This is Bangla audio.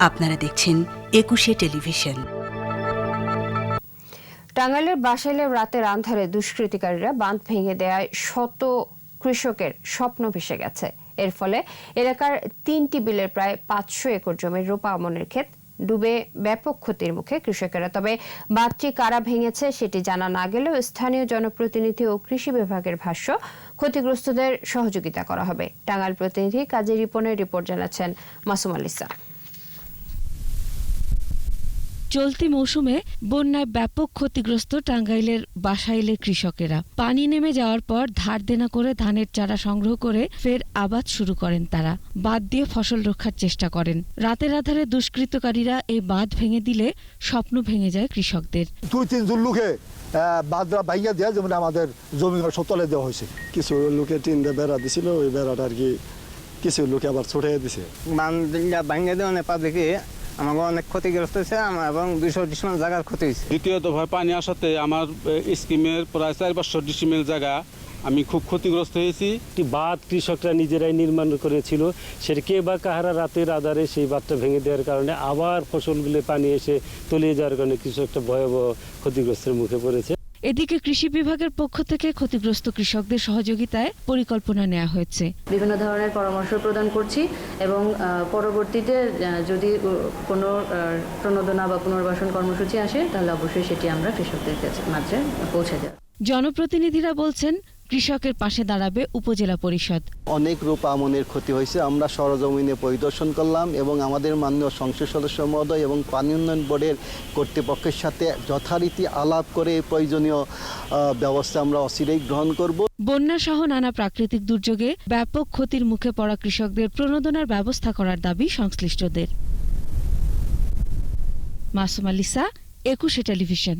আপনারা দেখছেন একুশে টেলিভিশন। টাঙ্গাইলের বাসাইলে রাতের আন্ধারে দুষ্কৃতিকারীরা বাঁধ ভেঙে দেওয়ায় শত কৃষকের স্বপ্ন ভেসে গেছে। এর ফলে এলাকার তিনটি বিলের প্রায় পাঁচশো একর জমির রোপা আমনের ক্ষেত ডুবে ব্যাপক ক্ষতির মুখে কৃষকেরা। তবে বাঁধটি কারা ভেঙেছে সেটি জানা না গেলেও স্থানীয় জনপ্রতিনিধি ও কৃষি বিভাগের ভাষ্য, ক্ষতিগ্রস্তদের সহযোগিতা করা হবে। টাঙ্গাইল প্রতিনিধি কাজী রিপনের রিপোর্ট জানাচ্ছেন মাসুম আলিসা চলতি মৌসুমে বন্যায় ব্যাপক ক্ষতিগ্রস্ত টাঙ্গাইলের বাসাইলের কৃষকেরা। পানি নেমে যাওয়ার পর ধার দেনা করে ধানের চারা সংগ্রহ করে ফের আবাদ শুরু করেন তারা। বাদ দিয়ে ফসল রক্ষার চেষ্টা করেন। রাতের আধারে দুষ্কৃতকারীরা এই বাঁধ ভেঙে দিলে স্বপ্ন ভেঙে যায় কৃষকদের। দুই তিনজন লোকে বাদরা ভাইয়া দেওয়া যেমন আমাদের জমি সতলে দেওয়া হয়েছে। কিছু লোকে টিন দিয়ে বেড়া দিছিল ওই বেড়াটা আর কি কিছু লোকে আবার ছড়িয়ে দিছে। বান্ধা ভাঙে দেওয়া নেপা দেখে আমাকে অনেক ক্ষতিগ্রস্ত হয়েছে আমার এবং দুইশো ডিসমেল জায়গার ক্ষতি হয়েছে। দ্বিতীয় দফায় পানি আসাতে আমার স্কিমের প্রায় চার পাঁচশো ডিসিমেল জায়গা আমি খুব ক্ষতিগ্রস্ত হয়েছি। একটি বাঁধ কৃষকরা নিজেরাই নির্মাণ করেছিল সেটা কে বা কাহারা রাতের আধারে সেই বাঁধটা ভেঙে দেওয়ার কারণে আবার ফসলগুলো পানি এসে তলিয়ে যাওয়ার কারণে কৃষকটা ভয়াবহ ক্ষতিগ্রস্তের মুখে পড়েছে। এদিকে কৃষি বিভাগের পক্ষ থেকে ক্ষতিগ্রস্ত কৃষকদের সহযোগিতায় পরিকল্পনা নেওয়া হয়েছে। বিভিন্ন ধরনের পরামর্শ প্রদান করছি এবং পরবর্তীতে যদি কোনো প্রণোদনা বা পুনর্বাসন কর্মসূচি আসে তাহলে অবশ্যই সেটি আমরা কৃষকদের কাছে মাঝে পৌঁছে দেব। জনপ্রতিনিধিরা বলছেন কৃষকের পাশে দাঁড়াবে উপজেলা পরিষদ। অনেক রূপা আমনের ক্ষতি হয়েছে। আমরা সরজমিনে পরিদর্শন করলাম এবং আমাদের মাননীয় সংসদ সদস্য মহোদয় এবং পানি উন্নয়ন বোর্ডের কর্তৃপক্ষের সাথে যথারীতি আলাপ করে প্রয়োজনীয় ব্যবস্থা আমরা অচিরেই গ্রহণ করব। বন্যা সহ নানা প্রাকৃতিক দুর্যোগে ব্যাপক ক্ষতির মুখে পড়া কৃষকদের প্রণোদনার ব্যবস্থা করার দাবি সংশ্লিষ্টদের। মাসুম আলিসা একুশে টেলিভিশন।